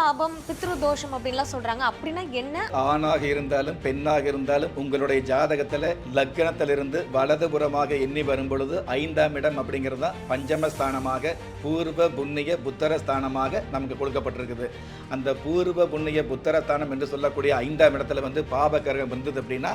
சாபம் பித்ரு தோஷம் அப்படின்லாம் சொல்றாங்க. அப்படின்னா என்ன? ஆணாக இருந்தாலும் பெண்ணாக இருந்தாலும் உங்களுடைய ஜாதகத்துல லக்னத்திலிருந்து வலதுபுறமாக எண்ணி வரும் பொழுது ஐந்தாம் இடம் அப்படிங்கிறது தான் பஞ்சமஸ்தானமாக பூர்வ புண்ணிய புத்தர ஸ்தானமாக நமக்கு கொடுக்கப்பட்டிருக்குது. அந்த பூர்வ புண்ணிய புத்தர ஸ்தானம் என்று சொல்லக்கூடிய ஐந்தாம் இடத்துல வந்து பாபகரகம் வந்தது அப்படின்னா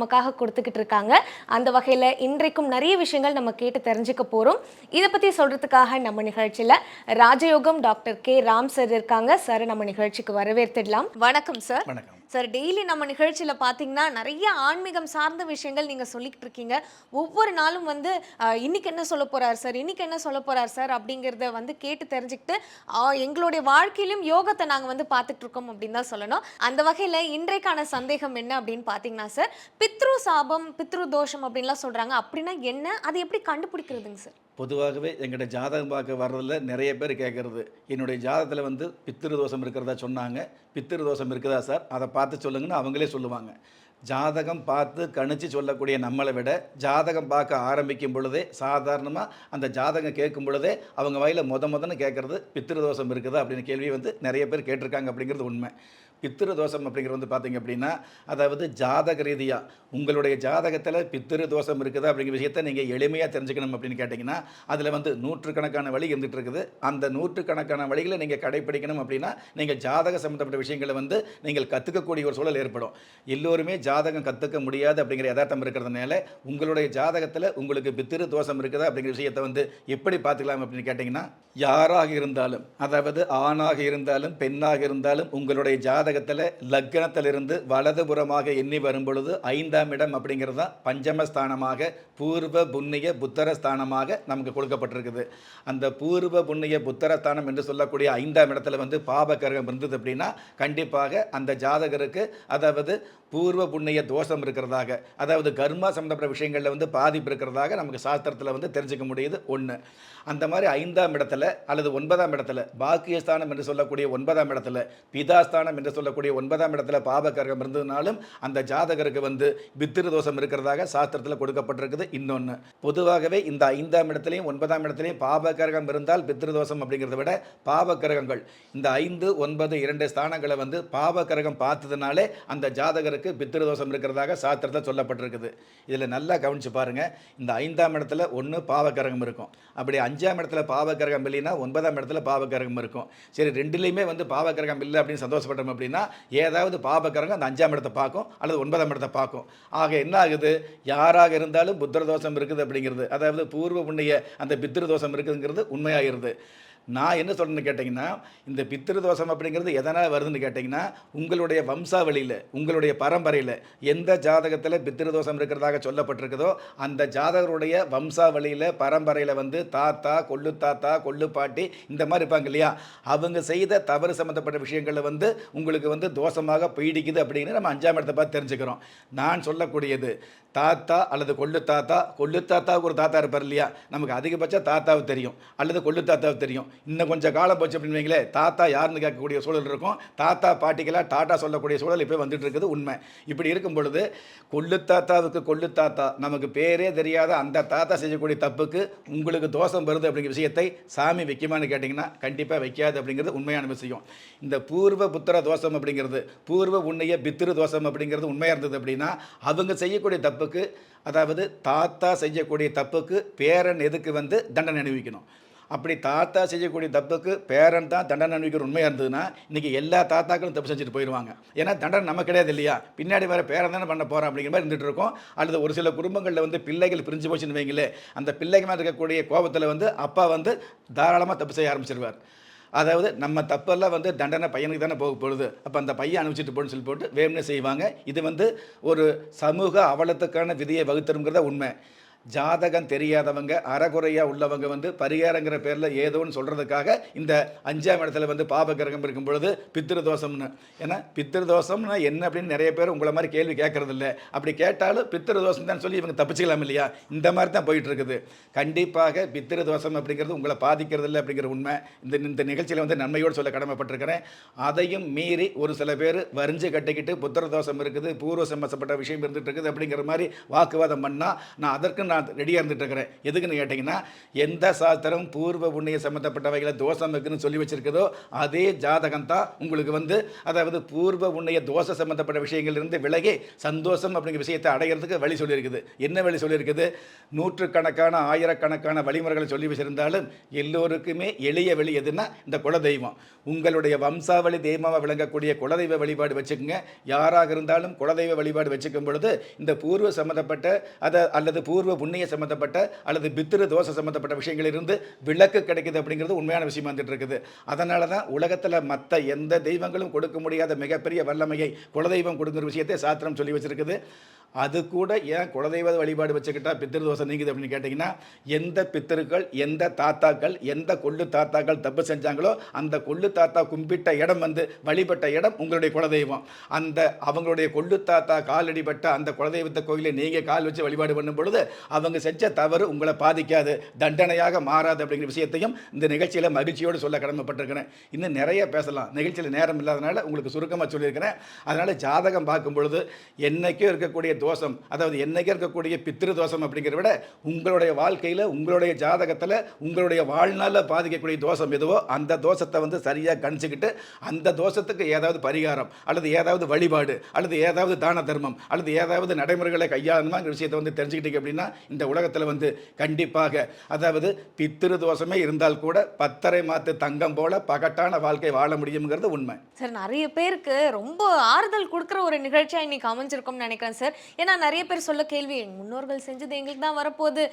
நமக்காக கொடுத்துக்கிட்டு இருக்காங்க அந்த வகையில் இன்றைக்கும் நிறைய விஷயங்கள் நம்ம கேட்டு தெரிஞ்சுக்க போகிறோம் இதை பற்றி சொல்கிறதுக்காக நம்ம நிகழ்ச்சியில் ராஜயோகம் டாக்டர் கே ராம் சார் இருக்காங்க. சார் நம்ம நிகழ்ச்சிக்கு வரவேற்றுடலாம் வணக்கம் சார் வணக்கம். சார் டெய்லி நம்ம நிகழ்ச்சியில் பார்த்தீங்கன்னா நிறைய ஆன்மீகம் சார்ந்த விஷயங்கள் நீங்கள் சொல்லிக்கிட்டு இருக்கீங்க. ஒவ்வொரு நாளும் வந்து இன்னைக்கு என்ன சொல்ல போகிறார் சார் இன்னைக்கு என்ன சொல்ல போகிறார் சார் அப்படிங்கிறத வந்து கேட்டு தெரிஞ்சுக்கிட்டு எங்களுடைய வாழ்க்கையிலும் யோகத்தை நாங்கள் வந்து பார்த்துட்டு இருக்கோம் அப்படின்னு தான் சொல்லணும். அந்த வகையில் இன்றைக்கான சந்தேகம் என்ன அப்படின்னு பார்த்தீங்கன்னா சார் பித்ரு சாபம் பித்ரு தோஷம் அப்படின்லாம் சொல்கிறாங்க அப்படின்னா என்ன? அதை எப்படி கண்டுபிடிக்கிறதுங்க சார்? பொதுவாகவே எங்கிட்ட ஜாதகம் பார்க்க வர்றதில் நிறைய பேர் கேட்குறது என்னுடைய ஜாதகத்தில் வந்து பித்திரு தோஷம் இருக்கிறதா? சொன்னாங்க. பித்திரு தோஷம் இருக்குதா சார்? அதை பார்த்து சொல்லுங்கன்னு அவங்களே சொல்லுவாங்க. ஜாதகம் பார்த்து கணிச்சு சொல்லக்கூடிய நம்மளை விட ஜாதகம் பார்க்க ஆரம்பிக்கும் பொழுதே சாதாரணமாக அந்த ஜாதகம் கேட்கும் பொழுதே அவங்க வயலில் முத முதன்னு கேட்குறது பித்திரு தோஷம் இருக்குதா? அப்படின்னு கேள்வி வந்து நிறைய பேர் கேட்டிருக்காங்க அப்படிங்கிறது உண்மை. பித்திரு தோஷம் அப்படிங்கிறது வந்து பார்த்தீங்க அப்படின்னா அதாவது ஜாதக ரீதியாக உங்களுடைய ஜாதகத்தில் பித்திரு தோஷம் இருக்குதா அப்படிங்கிற விஷயத்தை நீங்கள் எளிமையாக தெரிஞ்சுக்கணும் அப்படின்னு கேட்டிங்கன்னா அதில் வந்து நூற்றுக்கணக்கான வழி இருந்துகிட்டு இருக்குது. அந்த நூற்றுக்கணக்கான வழிகளை நீங்கள் கடைப்பிடிக்கணும் அப்படின்னா நீங்கள் ஜாதக சம்மந்தப்பட்ட விஷயங்களை வந்து நீங்கள் கற்றுக்கக்கூடிய ஒரு சூழல் ஏற்படும். எல்லோருமே ஜாதகம் கற்றுக்க முடியாது அப்படிங்கிற யதார்த்தம் இருக்கிறதுனால உங்களுடைய ஜாதகத்தில் உங்களுக்கு பித்திரு தோஷம் இருக்குதா அப்படிங்கிற விஷயத்தை வந்து எப்படி பார்த்துக்கலாம் அப்படின்னு கேட்டிங்கன்னா யாராக இருந்தாலும் அதாவது ஆணாக இருந்தாலும் பெண்ணாக இருந்தாலும் உங்களுடைய ஜாதகத்தில் லக்னத்திலிருந்து வலதுபுறமாக எண்ணி வரும் பொழுது ஐந்தாம் இடம் அப்படிங்கிறது தான் பஞ்சமஸ்தானமாக பூர்வ புண்ணிய புத்தர ஸ்தானமாக நமக்கு கொடுக்கப்பட்டிருக்குது. அந்த பூர்வ புண்ணிய புத்தர ஸ்தானம் என்று சொல்லக்கூடிய ஐந்தாம் இடத்துல வந்து பாபகரகம் இருந்தது அப்படின்னா கண்டிப்பாக அந்த ஜாதகருக்கு அதாவது பூர்வ புண்ணிய தோஷம் இருக்கிறதாக அதாவது கர்மா சம்மந்தப்பட்ட விஷயங்களில் வந்து பாதிப்பு இருக்கிறதாக நமக்கு சாஸ்திரத்தில் வந்து தெரிஞ்சுக்க முடியுது ஒன்று அந்த மாதிரி ஐந்தாம் இடத்துல அல்லது ஒன்பதாம் இடத்துல பாக்கியஸ்தானம் என்று சொல்லக்கூடிய ஒன்பதாம் இடத்துல பிதாஸ்தானம் என்று சொல்லக்கூடிய ஒன்பதாம் இடத்துல பாபகரகம் இருந்ததுனாலும் அந்த ஜாதகருக்கு வந்து பித்திரு தோஷம் இருக்கிறதாக சாஸ்திரத்தில் கொடுக்கப்பட்டிருக்குது. இன்னொன்று பொதுவாகவே இந்த ஐந்தாம் இடத்துலையும் ஒன்பதாம் இடத்துலையும் பாபகரகம் இருந்தால் பித்திரு தோஷம் அப்படிங்கிறத விட பாபகரகங்கள் இந்த ஐந்து ஒன்பது இரண்டு ஸ்தானங்களை வந்து பாபகரகம் பார்த்ததுனாலே அந்த ஜாதகருக்கு பித்திரு தோஷம் இருக்கிறதாக சாஸ்திரத்தில் சொல்லப்பட்டிருக்குது. இதில் நல்லா கவனிச்சு பாருங்க இந்த ஐந்தாம் இடத்துல ஒன்று பாவகரகம் இருக்கும். அப்படி அஞ்சாம் இடத்துல பாவகரகம் இல்லைன்னா ஒன்பதாம் இடத்துல பாவகரகம் இருக்கும். சரி ரெண்டுலேயுமே வந்து பாவகரகம் இல்லை அப்படின்னு சந்தோஷப்பட்டோம் அப்படின்னா ஏதாவது பாபக்கரங்க அந்த அஞ்சாம் இடத்தை பார்க்கும் அல்லது ஒன்பதாம் இடத்தை பார்க்கும். ஆக என்ன ஆகுது? யாராக இருந்தாலும் புத்திர தோஷம் இருக்குது அப்படிங்கிறது. அதாவது பூர்வ புண்ணிய அந்த பித்திரு தோஷம் இருக்குதுங்கிறது உண்மையாகிறது நான் என்ன சொல்கிறேன்னு கேட்டிங்கன்னா இந்த பித்திருதோஷம் அப்படிங்கிறது எதனால் வருதுன்னு கேட்டிங்கன்னா உங்களுடைய வம்சாவளியில் உங்களுடைய பரம்பரையில் எந்த ஜாதகத்தில் பித்திரு தோஷம் இருக்கிறதாக சொல்லப்பட்டிருக்குதோ அந்த ஜாதகருடைய வம்சாவளியில் பரம்பரையில் வந்து தாத்தா கொள்ளு தாத்தா கொள்ளு பாட்டி இந்த மாதிரி இருப்பாங்க இல்லையா? அவங்க செய்த தவறு சம்மந்தப்பட்ட விஷயங்களில் வந்து உங்களுக்கு வந்து தோஷமாக பீடிக்குது அப்படின்னு நம்ம அஞ்சாம் இடத்தை பார்த்து தெரிஞ்சுக்கிறோம். நான் சொல்லக்கூடியது தாத்தா அல்லது கொள்ளு தாத்தா கொள்ளு தாத்தாவுக்கு ஒரு தாத்தா இருப்பார் இல்லையா? நமக்கு அதிகபட்சம் தாத்தாவுக்கு தெரியும் அல்லது கொள்ளு தாத்தாவுக்கு தெரியும். இன்னும் கொஞ்சம் காலம் போச்சு அப்படின்னு வைங்களேன் தாத்தா யாருன்னு கேட்கக்கூடிய சூழல் இருக்கும். தாத்தா பாட்டிக்கெல்லாம் டாட்டா சொல்லக்கூடிய சூழல் இப்போ வந்துட்டு இருக்குது உண்மை. இப்படி இருக்கும் பொழுது கொள்ளு தாத்தாவுக்கு கொள்ளு தாத்தா. நமக்கு பேரே தெரியாத அந்த தாத்தா செய்யக்கூடிய தப்புக்கு உங்களுக்கு தோஷம் வருது அப்படிங்கிற விஷயத்தை சாமி வைக்குமான்னு கேட்டிங்கன்னா கண்டிப்பாக வைக்காது அப்படிங்கிறது உண்மையான விஷயம். இந்த பூர்வ புத்திர தோஷம் அப்படிங்கிறது பூர்வ உன்னைய பித்திரு தோஷம் அப்படிங்கிறது உண்மையாக இருந்தது அப்படின்னா அவங்க செய்யக்கூடிய தப்புக்கு அதாவது தாத்தா செய்யக்கூடிய தப்புக்கு பேரன் எதுக்கு வந்து தண்டனை அனுபவிக்கணும் அப்படி தாத்தா செய்யக்கூடிய தப்புக்கு பேரன் தான் தண்டனை அனுபவிக்கிற உண்மையாக இருந்ததுன்னா இன்றைக்கி எல்லா தாத்தாக்களும் தப்பு செஞ்சுட்டு போயிடுவாங்க ஏன்னா தண்டனை நம்ம கிடையாது இல்லையா? பின்னாடி வர பேரன் தானே பண்ண போகிறோம் அப்படிங்கிற மாதிரி இருந்துகிட்டு இருக்கோம். அல்லது ஒரு சில குடும்பங்களில் வந்து பிள்ளைகள் பிரிஞ்சு போச்சுன்னு வைங்களே அந்த பிள்ளைங்க மேலே இருக்கக்கூடிய கோபத்தில் வந்து அப்பா வந்து தாராளமாக தப்பு செய்ய ஆரம்பிச்சிருவார். அதாவது நம்ம தப்பெல்லாம் வந்து தண்டனை பையனுக்கு தானே போக போகுது. அப்போ அந்த பையன் அனுப்பிச்சிட்டு போன்னு சொல்லி போட்டு வேணும்னு செய்வாங்க. இது வந்து ஒரு சமூக அவலத்துக்கான விதியை வகுத்தருங்கிறத உண்மை. ஜாதகம் தெரியாதவங்க அறகுறையாக உள்ளவங்க வந்து பரிகாரங்கிற பேரில் ஏதோன்னு சொல்கிறதுக்காக இந்த அஞ்சாம் இடத்துல வந்து பாப கிரகம் இருக்கும் பொழுது பித்திருதோஷம்னு ஏன்னா பித்திருதோஷம்னா என்ன அப்படின்னு நிறைய பேர் உங்களை மாதிரி கேள்வி கேட்கறது அப்படி கேட்டாலும் பித்திருதோஷம் தான் சொல்லி இவங்க தப்பிச்சுக்கலாம் இல்லையா? இந்த மாதிரி தான் போயிட்டு இருக்குது. கண்டிப்பாக பித்திரு தோஷம் அப்படிங்கிறது உங்களை பாதிக்கிறது இல்லை அப்படிங்கிற உண்மை. இந்த இந்த நிகழ்ச்சியில் வந்து நன்மையோடு சொல்ல கடமைப்பட்டிருக்கிறேன். அதையும் மீறி ஒரு சில பேர் வரிஞ்சு கட்டிக்கிட்டு புத்திர தோஷம் இருக்குது பூர்வ சம்பந்தப்பட்ட விஷயம் இருந்துட்டு இருக்குது அப்படிங்கிற மாதிரி வாக்குவாதம் பண்ணால் நான் அதற்கு நான் ரெடியாக இருந்துட்டு இருக்கிறேன் எதுக்குன்னு கேட்டிங்கன்னா எந்த சாஸ்திரம் பூர்வ புண்ணிய சம்மந்தப்பட்டவைகளை தோஷம் இருக்குன்னு சொல்லி வச்சிருக்குதோ அதே ஜாதகம் தான் உங்களுக்கு வந்து அதாவது பூர்வ புண்ணிய தோஷ சம்மந்தப்பட்ட விஷயங்கள்லேருந்து விலகி சந்தோஷம் அப்படிங்கிற விஷயத்தை அடையிறதுக்கு வழி சொல்லியிருக்குது. என்ன வழி சொல்லியிருக்குது? நூற்றுக்கணக்கான ஆயிரக்கணக்கான வழிமுறைகளை சொல்லி வச்சுருந்தாலும் எல்லோருக்குமே எளிய வழி எதுன்னா இந்த குலதெய்வம். உங்களுடைய வம்சாவளி தெய்வமாக விளங்கக்கூடிய குலதெய்வ வழிபாடு வச்சுக்கோங்க. யாராக இருந்தாலும் குலதெய்வ வழிபாடு வச்சுக்கும் பொழுது இந்த பூர்வ சம்மந்தப்பட்ட அதை அல்லது பூர்வ புண்ணிய சம்மந்தப்பட்ட அல்லது பித்திரு தோசை சம்மந்தப்பட்ட விஷயங்களிலிருந்து விளக்கு கிடைக்குது அப்படிங்கிறது உண்மையான விஷயம் வந்துட்டு இருக்குது அதனால தான் உலகத்தில் மற்ற எந்த தெய்வங்களும் கொடுக்க முடியாத மிகப்பெரிய வல்லமையை குலதெய்வம் கொடுக்குற விஷயத்தை சாத்திரம் சொல்லி வச்சிருக்குது. அது கூட ஏன் குலதெய்வ வழிபாடு வச்சுக்கிட்டா பித்திரு தோஷம் நீங்குது அப்படின்னு கேட்டிங்கன்னா எந்த பித்திருக்கள் எந்த தாத்தாக்கள் எந்த கொள்ளு தாத்தாக்கள் தப்பு செஞ்சாங்களோ அந்த கொள்ளு தாத்தா கும்பிட்ட இடம் வந்து வழிபட்ட இடம் உங்களுடைய குலதெய்வம். அந்த அவங்களுடைய கொள்ளு தாத்தா காலடிப்பட்ட அந்த குலதெய்வத்தை கோயிலை நீங்கள் கால் வச்சு வழிபாடு பண்ணும் பொழுது அவங்க செஞ்ச தவறு உங்களை பாதிக்காது தண்டனையாக மாறாது அப்படிங்கிற விஷயத்தையும் இந்த நிகழ்ச்சியில் மகிழ்ச்சியோடு சொல்ல கடமைப்பட்டிருக்கிறேன். இன்னும் நிறைய பேசலாம். நிகழ்ச்சியில் நேரம் இல்லாதனால உங்களுக்கு சுருக்கமாக சொல்லியிருக்கிறேன். அதனால் ஜாதகம் பார்க்கும் பொழுது என்றைக்கும் இருக்கக்கூடிய தோஷம் அதாவது என்னைக்கும் இருக்கக்கூடிய பித்திரு தோஷம் அப்படிங்கிறத விட உங்களுடைய வாழ்க்கையில் உங்களுடைய ஜாதகத்தில் உங்களுடைய வாழ்நாளில் பாதிக்கக்கூடிய தோஷம் எதுவோ அந்த தோஷத்தை வந்து சரியாக கணிச்சுக்கிட்டு அந்த தோஷத்துக்கு ஏதாவது பரிகாரம் அல்லது ஏதாவது வழிபாடு அல்லது ஏதாவது தான தர்மம் அல்லது ஏதாவது நடைமுறைகளை கையாளணுமாங்கிற விஷயத்தை வந்து தெரிஞ்சுக்கிட்டீங்க அப்படின்னா இந்த உலகத்தில் வந்து கண்டிப்பாக அதாவது பித்திரு தோஷமே இருந்தால் கூட பத்தரை மாத்து தங்கம் போல பகட்டான வாழ்க்கை வாழ முடியுங்கிறது உண்மை. சார் நிறைய பேருக்கு ரொம்ப ஆறுதல் கொடுக்குற ஒரு நிகழ்ச்சியாக இன்னைக்கு அமைஞ்சிருக்கும்னு நினைக்கிறேன் சார். ஏன்னா நிறைய பேர் சொல்ல கேள்வி முன்னோர்கள் செஞ்சது எங்களுக்கு தான் வரப்போகுது.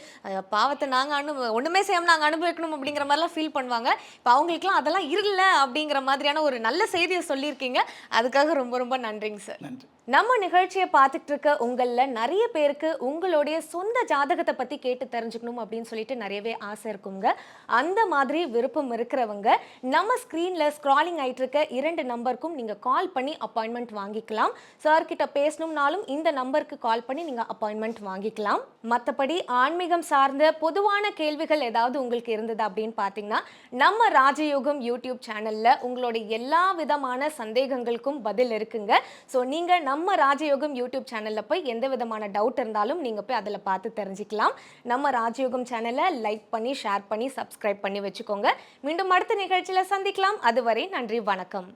பாவத்தை நாங்கள் அனு ஒன்றுமே செய்யாம நாங்கள் அனுபவிக்கணும் அப்படிங்கிற மாதிரிலாம் ஃபீல் பண்ணுவாங்க. இப்போ அவங்களுக்குலாம் அதெல்லாம் இல்லை அப்படிங்கிற மாதிரியான ஒரு நல்ல செய்தியை சொல்லியிருக்கீங்க. அதுக்காக ரொம்ப ரொம்ப நன்றிங்க சார் நன்றி. நம்ம நிகழ்ச்சியை பார்த்துட்டு இருக்க உங்களில் நிறைய பேருக்கு உங்களுடைய சொந்த ஜாதகத்தை பற்றி கேட்டு தெரிஞ்சுக்கணும் அப்படின்னு சொல்லிட்டு நிறையவே ஆசை இருக்குங்க. அந்த மாதிரி விருப்பம் இருக்கிறவங்க நம்ம ஸ்க்ரீனில் ஸ்க்ராலிங் ஆகிட்டு இருக்க இரண்டு நம்பருக்கும் நீங்கள் கால் பண்ணி அப்பாயின்மெண்ட் வாங்கிக்கலாம். சார்கிட்ட பேசணும்னாலும் இந்த நம்பருக்கு கால் பண்ணி நீங்கள் அப்பாயின்மெண்ட் வாங்கிக்கலாம். மற்றபடி ஆன்மீகம் சார்ந்த பொதுவான கேள்விகள் ஏதாவது உங்களுக்கு இருந்தது அப்படின்னு பார்த்தீங்கன்னா நம்ம ராஜயோகம் யூடியூப் சேனலில் உங்களுடைய எல்லா விதமான சந்தேகங்களுக்கும் பதில் இருக்குங்க. ஸோ நீங்கள் நம்ம ராஜயோகம் யூடியூப் சேனலில் போய் எந்த விதமான டவுட் இருந்தாலும் நீங்கள் போய் அதில் பார்த்து தெரிஞ்சுக்கலாம். நம்ம ராஜயோகம் சேனலை லைக் பண்ணி ஷேர் பண்ணி சப்ஸ்கிரைப் பண்ணி வச்சுக்கோங்க. மீண்டும் அடுத்த நிகழ்ச்சியில் சந்திக்கலாம். அதுவரை நன்றி வணக்கம்.